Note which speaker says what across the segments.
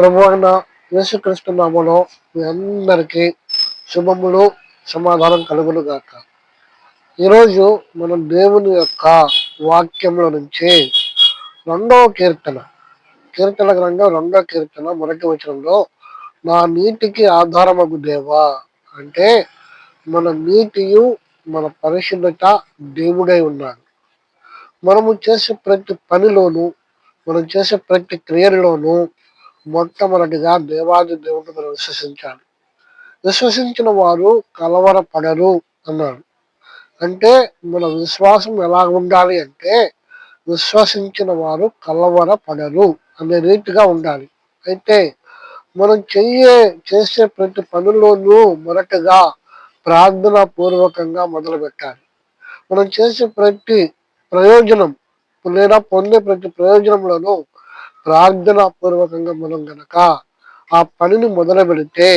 Speaker 1: ప్రభు అయిన యేసుక్రీస్తు నామలో మీ అందరికీ శుభములు సమాధానం కలుగును గాక ఈరోజు మనం దేవుని యొక్క వాక్యంలో నుంచి రెండవ కీర్తన కీర్తన గ్రంథం రెండవ కీర్తన మొదటి వచనంలో నా నీటికి ఆధారమగు దేవా అంటే మన నీటియు మన పరిశుద్ధత దేవుడై ఉన్నాడు. మనము చేసే ప్రతి పనిలోనూ మనం చేసే ప్రతి క్రియలోనూ మొట్టమొదటిగా దేవాది దేవుడు విశ్వసించాలి. విశ్వసించిన వారు కలవరపడరు అన్నాడు అంటే మన విశ్వాసం ఎలా ఉండాలి అంటే విశ్వసించిన వారు కలవరపడరు అనే రీతిగా ఉండాలి. అయితే మనం చెయ్యే చేసే ప్రతి పనుల్లోనూ మొదటగా ప్రార్థన పూర్వకంగా మొదలు పెట్టాలి మనం చేసే ప్రతి ప్రయోజనం లేదా పొందే ప్రతి ప్రయోజనంలోనూ ప్రార్థన పూర్వకంగా మనం గనక ఆ పనిని మొదలు పెడితే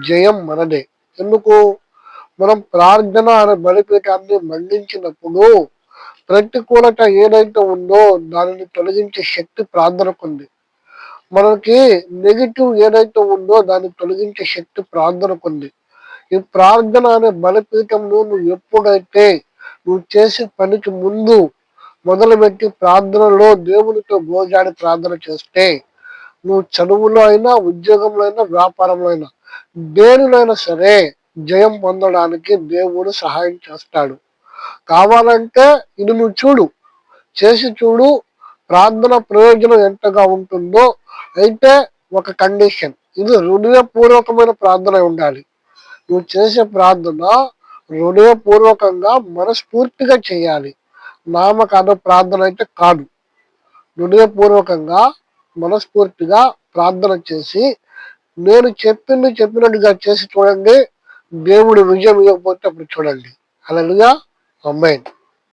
Speaker 1: జయం మనదే. ఎందుకు? మనం ప్రార్థన అనే బలిపీఠాన్ని మండించినప్పుడు ప్రతికూలత ఏదైతే ఉందో దానిని తొలగించే శక్తి ప్రార్థనకుంది మనకి నెగిటివ్ ఏదైతే ఉందో దాన్ని తొలగించే శక్తి ప్రార్థనకుంది ఈ ప్రార్థన అనే బలిపీఠంలో నువ్వు ఎప్పుడైతే నువ్వు చేసే పనికి ముందు మొదలుపెట్టి ప్రార్థనలో దేవునితో భోజాడి ప్రార్థన చేస్తే నువ్వు చదువులో అయినా ఉద్యోగంలో అయినా వ్యాపారంలో అయినా దేనిలోనైనా సరే జయం పొందడానికి దేవుడు సహాయం చేస్తాడు. కావాలంటే ఇది నువ్వు చూడు చేసి చూడు ప్రార్థన ప్రయోజనం ఎంతగా ఉంటుందో. అయితే ఒక కండిషన్ ఇది హృదయపూర్వకమైన ప్రార్థన ఉండాలి. నువ్వు చేసే ప్రార్థన హృదయపూర్వకంగా మనస్ఫూర్తిగా చేయాలి. నామకరణ ప్రార్థన అయితే కాదు. హృదయపూర్వకంగా మనస్ఫూర్తిగా ప్రార్థన చేసి నేను చెప్పింది చెప్పినట్టుగా చేసి చూడండి దేవుడు విజయం ఇవ్వకపోతే అప్పుడు చూడండి. అలాగా అమ్మాయి